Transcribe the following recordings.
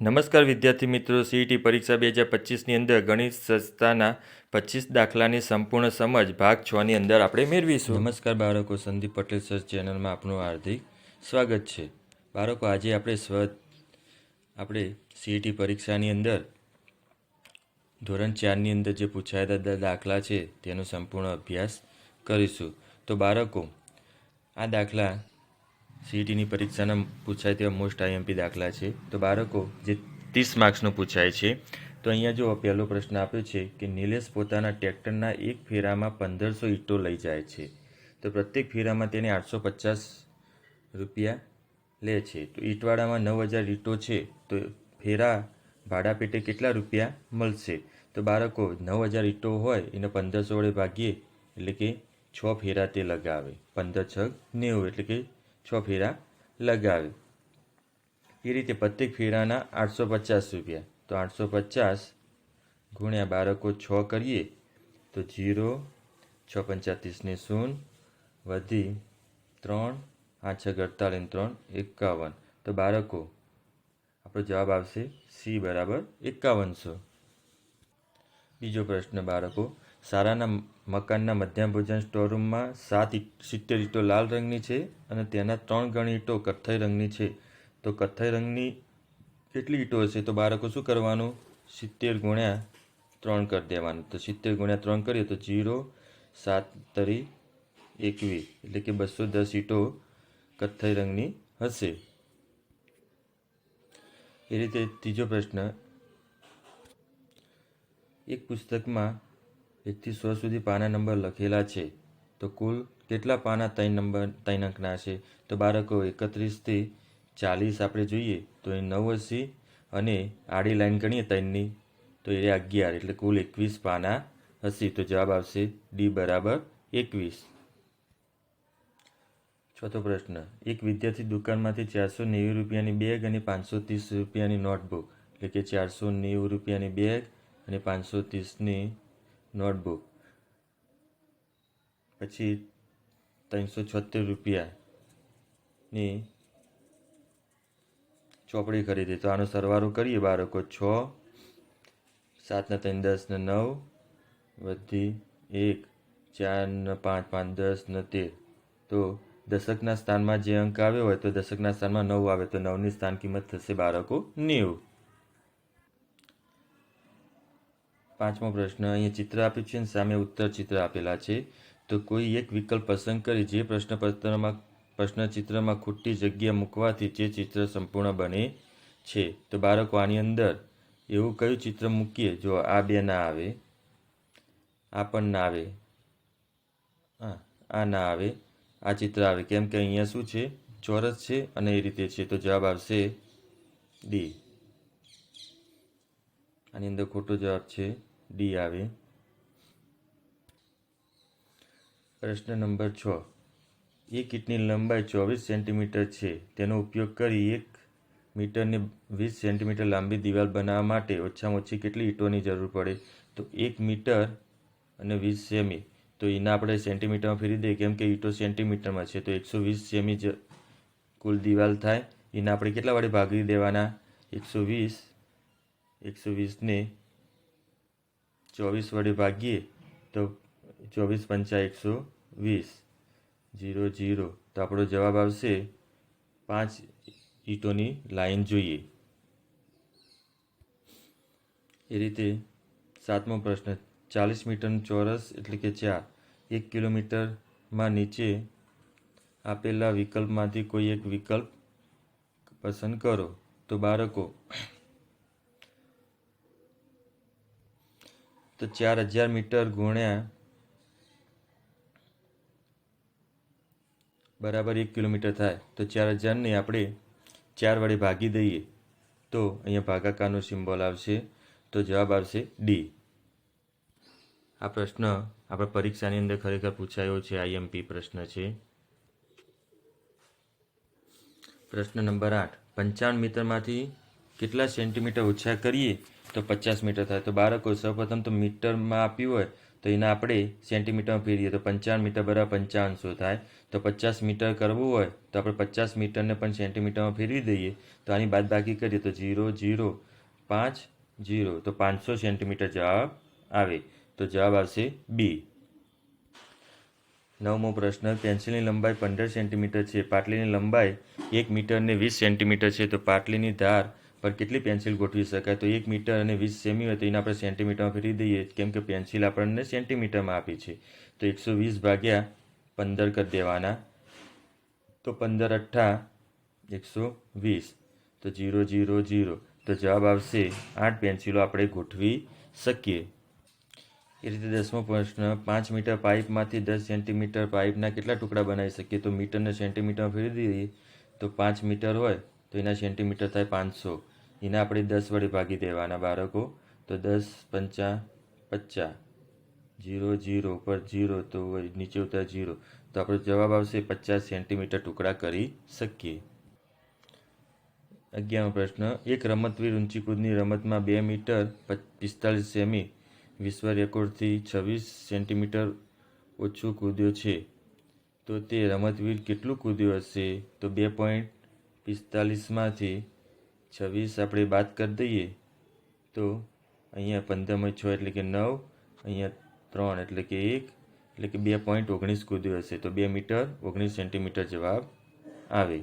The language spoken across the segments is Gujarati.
નમસ્કાર વિદ્યાર્થી મિત્રો સીઈટી પરીક્ષા બે હજાર પચીસની અંદર ગણિત સંસ્થાના પચીસ દાખલાની સંપૂર્ણ સમજ ભાગ છની અંદર આપણે મેળવીશું. નમસ્કાર બાળકો, સંદીપ પટેલ સર ચેનલમાં આપનું હાર્દિક સ્વાગત છે. બાળકો, આજે આપણે સ્વ, આપણે સીઈટી પરીક્ષાની અંદર ધોરણ ચારની અંદર જે પૂછાયેલા દાખલા છે તેનો સંપૂર્ણ અભ્યાસ કરીશું. તો બાળકો, આ દાખલા સીઈટીની પરીક્ષાના પૂછાય તેવા મોસ્ટ આઈએમપી દાખલા છે. તો બાળકો, જે ત્રીસ માર્ક્સનો પૂછાય છે, તો અહીંયા જો પહેલો પ્રશ્ન આપ્યો છે કે નિલેશ પોતાના ટ્રેક્ટરના એક ફેરામાં પંદરસો ઈંટો લઈ જાય છે. તો પ્રત્યેક ફેરામાં તેને આઠસો પચાસ રૂપિયા લે છે. તો ઈંટવાડામાં નવ હજાર ઈંટો છે, તો ફેરા ભાડા પેટે કેટલા રૂપિયા મળશે? તો બાળકો, નવ હજાર ઈંટો હોય, એને પંદરસો વડે ભાગીએ, એટલે કે છ ફેરા તે લગાવે. પંદર છ નેવું, એટલે કે છ ફેરા લગાવે એ રીતે પ્રત્યેક ફેરાના આઠસો પચાસ રૂપિયા. તો આઠસો પચાસ ગુણ્યા બાળકો છ કરીએ, તો જીરો, છ પંચાતીસને શૂન્ય, વધી ત્રણ, આઠ છ અડતાલીસ ત્રણ, એકાવન. તો બાળકો, આપણો જવાબ આવશે સી બરાબર એકાવનસો. બીજો પ્રશ્ન બાળકો શાળાના મકાનના મધ્યાહન ભોજન સ્ટોરરૂમમાં સાત સિત્તેર ઈંટો લાલ રંગની છે અને તેના ત્રણ ગણી ઈંટો કથ્થઈ રંગની છે. તો કથ્થઈ રંગની કેટલી ઈંટો હશે? તો બાળકો શું કરવાનું? સિત્તેર ગુણ્યા ત્રણ કરી દેવાનું. તો સિત્તેર ગુણ્યા ત્રણ કરીએ તો જીરો, સાત તરી, એકવીસ. એટલે કે બસો દસ ઈંટો કથ્થઈ રંગની હશે. એ રીતે ત્રીજો પ્રશ્ન. એક પુસ્તકમાં એકથી સો સુધી પાના નંબર લખેલા છે. તો કુલ કેટલા પાના ત્રણ નંબર, ત્રણ અંકના છે? તો બાળકો, એકત્રીસથી ચાલીસ આપણે જોઈએ. તો એ નવ અસી અને આડી લાઈન ગણીએ ત્રણની, તો એ અગિયાર, એટલે કુલ એકવીસ પાના હશે. તો જવાબ આવશે ડી બરાબર એકવીસ. ચોથો પ્રશ્ન. એક વિદ્યાર્થી દુકાનમાંથી ચારસો નેવું રૂપિયાની બેગ અને પાંચસો ત્રીસ રૂપિયાની નોટબુક, એટલે કે ચારસો નેવું રૂપિયાની બેગ અને પાંચસો ત્રીસની નોટબુક. પછી ત્રણસો છોતેર રૂપિયાની ચોપડી ખરીદી. તો આનો સરવાળો કરીએ. બાળકો છ, સાતના ત્રણ દસ ને નવ, વધી એક ચાર ને પાંચ પાંચ દસ ને તેર. તો દશકના સ્થાનમાં જે અંક આવ્યો હોય તો દશકના સ્થાનમાં નવ આવે. તો નવની સ્થાન કિંમત થશે બાળકો નેવું. પાંચમો પ્રશ્ન, અહીંયા ચિત્ર આપ્યું છે અને સામે ઉત્તર ચિત્ર આપેલા છે. તો કોઈ એક વિકલ્પ પસંદ કરી જે પ્રશ્નપત્રમાં પ્રશ્નચિત્રમાં ખોટી જગ્યા મૂકવાથી જે ચિત્ર સંપૂર્ણ બને છે. તો બાળકો, આની અંદર એવું કયું ચિત્ર મૂકીએ? જો આ બે ના આવે, આ પણ ના આવે, હા, આ ના આવે, આ ચિત્ર આવે. કેમ કે અહીંયા શું છે? ચોરસ છે અને એ રીતે છે. તો જવાબ આવશે ડી. આની અંદર ખોટો જવાબ છે. ડી આવે. પ્રશ્ન નંબર છ. એક કીટની લંબાઈ ચોવીસ સેન્ટીમીટર છે. તેનો ઉપયોગ કરી એક મીટરની વીસ સેન્ટીમીટર લાંબી દિવાલ બનાવવા માટે ઓછામાં ઓછી કેટલી ઈંટોની જરૂર પડે? તો એક મીટર અને વીસ સેમી. તો એના આપણે સેન્ટીમીટરમાં ફેરી દઈએ કેમ કે ઈંટો સેન્ટીમીટરમાં છે. તો એકસો વીસ સેમી જ કુલ દિવાલ થાય. એના આપણે કેટલા વડે ભાગી દેવાના? એકસો વીસ. એકસો વીસને ચોવીસ વડે ભાગીએ તો ચોવીસ પંચા એકસો વીસ. જીરો જીરો તો આપણો જવાબ આવશે પાંચ ઈંટોની લાઈન જોઈએ. એ રીતે સાતમો પ્રશ્ન, ચાલીસ મીટરનું ચોરસ એટલે કે ચાર. એક કિલોમીટરમાં નીચે આપેલા વિકલ્પમાંથી કોઈ એક વિકલ્પ પસંદ કરો. તો બાળકો તો ચાર હજાર મીટર ગુણ્યા બરાબર એક કિલોમીટર થાય. તો ચાર હજારને આપણે ચાર વડે ભાગી દઈએ. તો અહીંયા ભાગાકારનો સિમ્બોલ આવશે. તો જવાબ આવશે ડી આ પ્રશ્ન આપણા પરીક્ષાની અંદર ખરેખર પૂછાયો છે. આઈએમપી પ્રશ્ન છે. પ્રશ્ન નંબર આઠ. પંચાવન મીટરમાંથી કેટલા સેન્ટીમીટર ઓછા કરીએ? તો પચાસ મીટર થાય. તો બાળકો, સૌપ્રથમ તો મીટરમાં આપ્યું હોય, તો એના આપણે સેન્ટીમીટરમાં ફેરીએ તો પંચાવન મીટર બરાબર પંચાવનસો થાય. તો પચાસ મીટર કરવું હોય, તો આપણે પચાસ મીટરને પણ સેન્ટીમીટરમાં ફેરવી દઈએ. તો આની બાદ બાકી કરીએ, તો જીરો જીરો પાંચ જીરો તો પાંચસો સેન્ટીમીટર જવાબ આવે. તો જવાબ આવશે બી. નવમો પ્રશ્ન, પેન્સિલની લંબાઈ પંદર સેન્ટીમીટર છે. પાટલીની લંબાઈ એક મીટર ને વીસ સેન્ટીમીટર છે. તો પાટલીની ધાર પર કેટલી પેન્સિલ ગોઠવી શકાય? તો એક મીટર અને વીસ સેમી હોય તો એને આપણે સેન્ટીમીટરમાં ફેરવી દઈએ. કેમ કે પેન્સિલ આપણને સેન્ટીમીટરમાં આપી છે. તો એકસો વીસ ભાગ્યા પંદર કરી દેવાના. તો પંદર અઠ્ઠા, એકસો વીસ. તો જીરો જીરો જીરો. તો જવાબ આવશે આઠ પેન્સિલો આપણે ગોઠવી શકીએ. એ રીતે દસમો પ્રશ્ન, પાંચ મીટર પાઇપમાંથી દસ સેન્ટીમીટર પાઇપના કેટલા ટુકડા બનાવી શકીએ? તો મીટરને સેન્ટીમીટરમાં ફેરવી દઈએ. તો પાંચ મીટર હોય. તો એના સેન્ટીમીટર થાય પાંચસો. એના આપણે દસ વડે ભાગી દેવાના બાળકો. તો દસ પંચા પચાસ જીરો જીરો પર જીરો, તો નીચે ઉતર જીરો. તો આપણો જવાબ આવશે પચાસ સેન્ટીમીટર ટુકડા કરી શકીએ. અગિયારમો પ્રશ્ન. એક રમતવીર ઊંચી કૂદની રમતમાં બે મીટર પિસ્તાલીસ સેમી વિશ્વ રેકોર્ડથી છવ્વીસ સેન્ટીમીટર ઓછું કૂદ્યો છે. તો તે રમતવીર કેટલું કૂદ્યો હશે? તો બે પોઈન્ટ પિસ્તાલીસમાંથી છવ્વીસ આપણે બાદ કરી દઈએ, તો અહીંયા પંદરમાં છ એટલે કે નવ, અહીંયા ત્રણ એટલે કે એક, એટલે કે બે પોઈન્ટ ઓગણીસ કૂદ્યું હશે, તો બે મીટર ઓગણીસ સેન્ટીમીટર જવાબ આવે.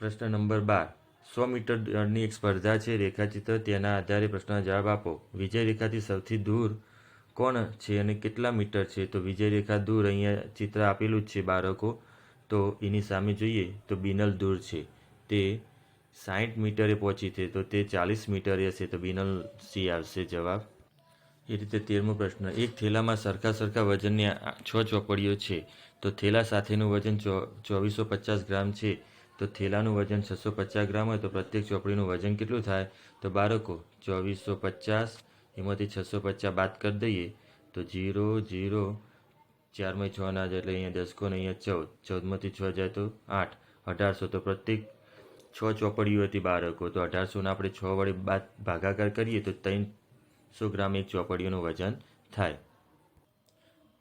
પ્રશ્ન નંબર બાર. સો મીટર દળની એક સ્પર્ધા છે રેખાચિત્ર, તેના આધારે પ્રશ્નનો જવાબ આપો. વિજય રેખાથી સૌથી દૂર કોણ છે અને કેટલા મીટર છે? તો વિજય રેખા દૂર અહીંયા ચિત્ર આપેલું જ છે બાળકો. તો એની સામે જોઈએ તો બિનલ દૂર છે. તે સાઠ મીટરે પહોંચી છે, તો તે ચાલીસ મીટરે હશે, તો બિનલ સી આવશે જવાબ. એ રીતે તેરમો પ્રશ્ન. એક થેલામાં સરખા સરખા વજનની છ ચોપડીઓ છે, તો થેલા સાથેનું વજન ચોવીસો પચાસ ગ્રામ છે, તો થેલાનું વજન છસો પચાસ ગ્રામ હોય તો પ્રત્યેક ચોપડીનું વજન કેટલું થાય? તો બાળકો, ચોવીસો પચાસ, એમાંથી છસો પચાસ બાદ કરી દઈએ, તો જીરો જીરો ચારમાં છ ના જાય એટલે અહીંયા દસકો ને અહીંયા ચૌદ. ચૌદમાંથી છ જાય તો આઠ. અઢારસો તો પ્રત્યેક છ ચોપડીઓ હતી બાળકો. તો અઢારસોના આપણે છ વડે બાદ ભાગાકાર કરીએ તો ત્રણસો ગ્રામ એક ચોપડીઓનું વજન થાય.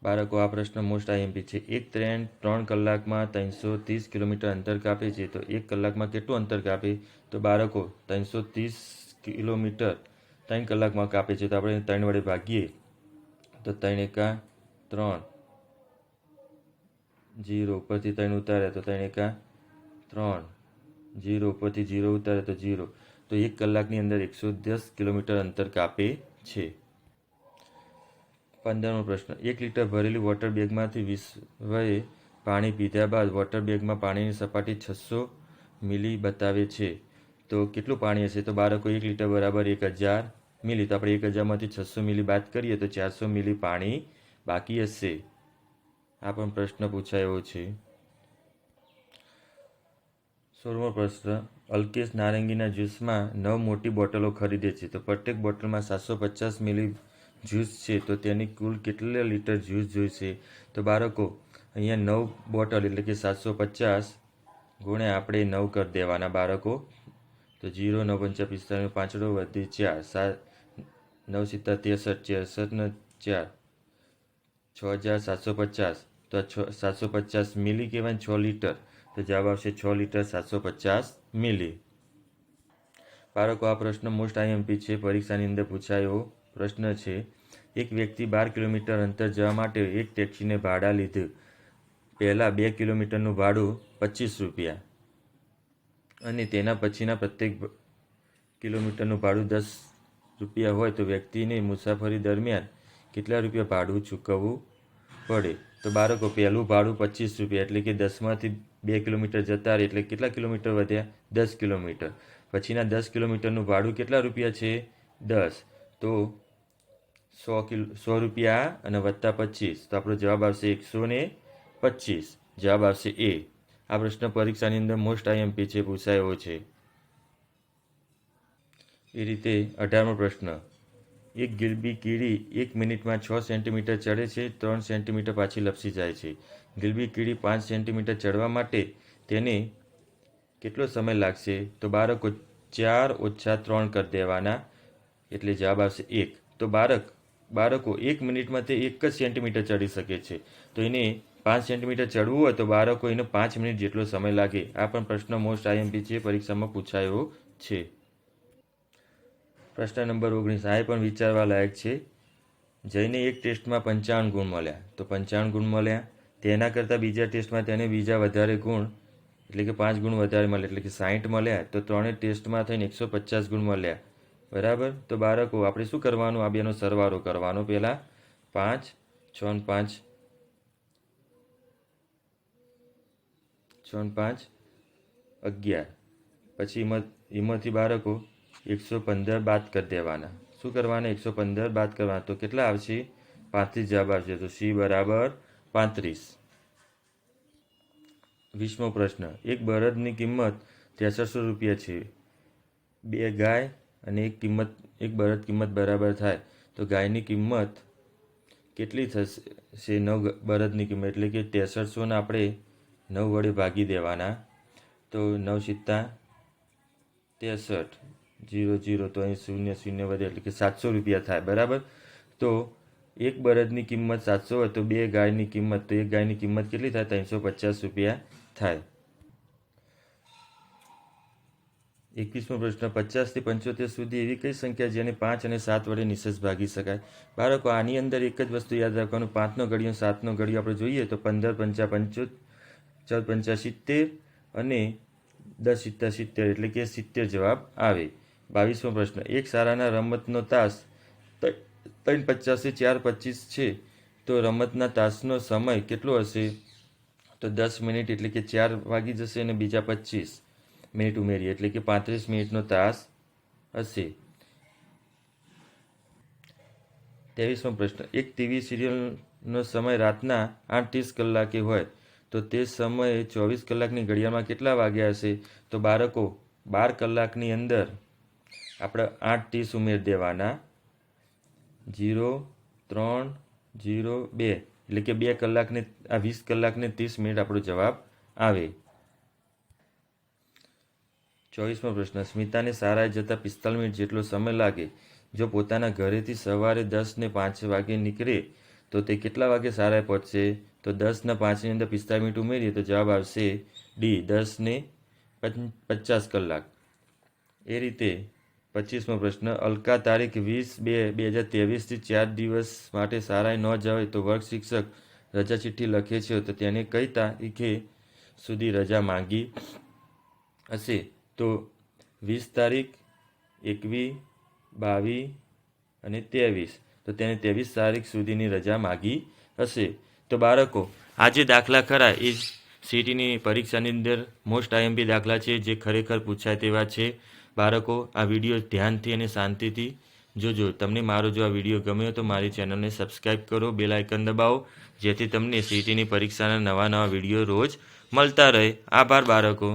બાળકો, આ પ્રશ્ન મોસ્ટ આઈએમપી છે. એક ટ્રેન ત્રણ કલાકમાં ત્રણસો ત્રીસ કિલોમીટર અંતર કાપે છે. તો એક કલાકમાં કેટલું અંતર કાપે? તો બાળકો, ત્રણસો ત્રીસ કિલોમીટર ત્રણ કલાકમાં કાપે છે. તો આપણે ત્રણ વડે ભાગીએ તો ત્રણ એકા ત્રણ. જીરો ઉપરથી ત્રણ ઉતારે તો ત્રણ એકા ત્રણ. જીરો ઉપરથી જીરો ઉતારે તો જીરો. તો એક કલાકની અંદર એકસો દસ કિલોમીટર અંતર કાપે છે. પંદરમો પ્રશ્ન. એક લીટર ભરેલી વોટર બેગમાંથી વિશ્વએ પાણી પીધા બાદ વોટર બેગમાં પાણીની સપાટી છસો મિલી બતાવે છે. તો કેટલું પાણી હશે? તો બાળકો, એક લીટર બરાબર એક હજાર મિલી. તો આપણે એક હજારમાંથી છસો મિલી બાદ કરીએ તો ચારસો મિલી પાણી બાકી હશે. આ પણ પ્રશ્ન પૂછાયો છે. સોળમો પ્રશ્ન, અલ્કેશ નારંગીના જ્યુસમાં નવ મોટી બોટલો ખરીદે છે. તો પ્રત્યેક બોટલમાં સાતસો પચાસ મિલી જ્યુસ છે, તો તેની કુલ કેટલા લીટર જ્યુસ જોઈશે? તો બાળકો, અહીંયા નવ બોટલ એટલે કે સાતસો પચાસ ગુણે આપણે નવ કરી દેવાના બાળકો. તો જીરો, નવ પંચા પિસ્તાલીસ પાંચડો વધી ચાર, સાત નવ સિત્તેર ત્રેસઠ ચોસઠ ને ચાર છ હજાર સાતસો પચાસ. તો છ સાતસો પચાસ મિલી કહેવાય છ લીટર. તો જવાબ આવશે છ લીટર સાતસો પચાસ મિલી. બાળકો આ પ્રશ્ન મોસ્ટ આઈએમપી છે. પરીક્ષાની અંદર પૂછાયો પ્રશ્ન છે. એક વ્યક્તિ બાર કિલોમીટર અંતર જવા માટે એક ટેક્સીને ભાડા લીધું. પહેલાં બે કિલોમીટરનું ભાડું પચીસ રૂપિયા. અને તેના પછીના પ્રત્યેક કિલોમીટરનું ભાડું દસ રૂપિયા હોય તો વ્યક્તિને મુસાફરી દરમિયાન કેટલા રૂપિયા ભાડું ચૂકવવું પડે? તો બાળકો, પહેલું ભાડું પચીસ રૂપિયા, એટલે કે દસમાંથી બે કિલોમીટર જતા રહે, એટલે કેટલા કિલોમીટર વધ્યા? દસ કિલોમીટર. પછીના દસ કિલોમીટરનું ભાડું કેટલા રૂપિયા છે? દસ. તો સો કિલો, સો રૂપિયા અને વત્તા પચીસ. તો આપણો જવાબ આવશે એકસો ને પચીસ. જવાબ આવશે એ. આ પ્રશ્ન પરીક્ષાની અંદર મોસ્ટ આઈએમપી છે, પૂછાયો છે. એ રીતે અઢારમો પ્રશ્ન. એક ગિલબી કીડી એક મિનિટમાં છ સેન્ટીમીટર ચડે છે, ત્રણ સેન્ટીમીટર પાછી લપસી જાય છે. ગિલબી કીડી પાંચ સેન્ટીમીટર ચડવા માટે તેને કેટલો સમય લાગશે? તો બાળકો ચાર ઓછા ત્રણ કરી દેવાના, એટલે જવાબ આવશે એક. તો બાળક, બાળકો એક મિનિટમાં તે એક જ સેન્ટીમીટર ચડી શકે છે. તો એને પાંચ સેન્ટીમીટર ચડવું હોય તો બાળકો એને પાંચ મિનિટ જેટલો સમય લાગે. આ પણ પ્રશ્ન મોસ્ટ આઈએમપી છે પરીક્ષામાં પૂછાયો છે. પ્રશ્ન નંબર ઓગણીસ, આ પણ વિચારવા લાયક છે? જઈને એક ટેસ્ટમાં પંચાવન ગુણ મળ્યા. તો પંચાવન ગુણ મળ્યા. તેના કરતાં બીજા ટેસ્ટમાં તેને બીજા વધારે ગુણ, એટલે કે પાંચ ગુણ વધારે મળે એટલે કે સાહીઠ મળ્યા. તો ત્રણેય ટેસ્ટમાં થઈને એકસો પચાસ ગુણ મળ્યા. બરાબર? તો બાળકો, આપણે શું કરવાનું? આ બેનો સરવારો કરવાનો પહેલાં. પાંચ, છ ને પાંચ. છ ને પાંચ, અગિયાર. પછી એમાં એમાંથી બાળકો એકસો પંદર બાદ કરી દેવાના. શું કરવાના? એકસો પંદર બાદ કરવાના. તો કેટલા આવશે? પાંત્રીસ જવાબ આવશે. તો સી બરાબર પાંત્રીસ. વીસમો પ્રશ્ન. એક બળદની કિંમત ત્રેસઠસો રૂપિયા છે. બે ગાય અને એક કિંમત, એક બળદ કિંમત બરાબર થાય. તો ગાયની કિંમત કેટલી થશે? નવ બળદની કિંમત. એટલે કે ત્રેસઠસોને આપણે નવ વડે ભાગી દેવાના. તો નવ સિત્તા ત્રેસઠ. જીરો જીરો તો અહીં શૂન્ય શૂન્ય વધે એટલે કે સાતસો રૂપિયા થાય, બરાબર? તો એક બળદની કિંમત સાતસો હોય તો બે ગાયની કિંમત, તો એક ગાયની કિંમત કેટલી થાય? ત્રણસો પચાસ રૂપિયા થાય. એકવીસમો પ્રશ્ન, પચાસથી પંચોતેર સુધી એવી કઈ સંખ્યા જેને પાંચ અને સાત વડે નિશેષ ભાગી શકાય? બાળકો, આની અંદર એક જ વસ્તુ યાદ રાખવાનું. પાંચનો ઘડિયો સાતનો ઘડીઓ આપણે જોઈએ તો પંદર, પંચા પંચો ચૌદ પંચા સિત્તેર અને દસ સિત્તા સિત્તેર એટલે કે સિત્તેર જવાબ આવે. બાવીસમો પ્રશ્ન. એક સારાના રમતનો તાસ ત્રણ પચાસથી ચાર પચીસ છે. તો રમતના તાસનો સમય કેટલો હશે? તો દસ મિનિટ એટલે કે ચાર વાગી જશે અને બીજા પચીસ મિનિટ ઉમેરીએ. એટલે કે પાંત્રીસ મિનિટનો તાસ હશે. ત્રેવીસમો પ્રશ્ન. એક ટીવી સિરિયલનો સમય રાતના આઠ ત્રીસ કલાકે હોય. તો તે સમયે ચોવીસ કલાકની ઘડિયાળમાં કેટલા વાગ્યા હશે? તો બાળકો, બાર કલાકની અંદર આપણે આઠ ત્રીસ ઉમેર દેવાના. જીરો ત્રણ જીરો બે. એટલે કે બે કલાકને, આ વીસ કલાકને ત્રીસ મિનિટ આપણો જવાબ આવે. ચોવીસમો પ્રશ્ન. સ્મિતાને સારા જતાં પિસ્તાલીસ મિનિટ જેટલો સમય લાગે. જો પોતાના ઘરેથી સવારે દસ ને પાંચ વાગે નીકળે, તો તે કેટલા વાગે સારા પહોંચશે? તો દસ ને પાંચની અંદર પિસ્તાલીસ મિનિટ ઉમેરીએ તો જવાબ આવશે ડી, દસ ને પચાસ કલાક. એ રીતે પચીસમો પ્રશ્ન, અલકા તારીખ વીસ બે બે હજાર ત્રેવીસથી ચાર દિવસ માટે શાળાએ ન જવાય તો વર્ગ શિક્ષક રજા ચિઠ્ઠી લખે છે તો તેને કઈ તારીખે સુધી રજા માંગી હશે? તો વીસ તારીખ એકવીસ બાવીસ અને ત્રેવીસ. તો તેને ત્રેવીસ તારીખ સુધીની રજા માગી હશે. તો બાળકો આ જે દાખલા ખરા. એ સીટીની પરીક્ષાની અંદર મોસ્ટ આઈએમપી દાખલા છે જે ખરેખર પૂછાય તેવા છે. બાળકો, આ વીડિયો ધ્યાનથી અને શાંતિથી જોજો. તમને મારો જો આ વીડિયો ગમ્યો તો મારી ચેનલને સબસ્ક્રાઈબ કરો, બેલ આઇકન દબાવો, જેથી તમને સીટીની પરીક્ષાના નવા નવા વીડિયો રોજ મળતા રહે. આભાર બાળકો.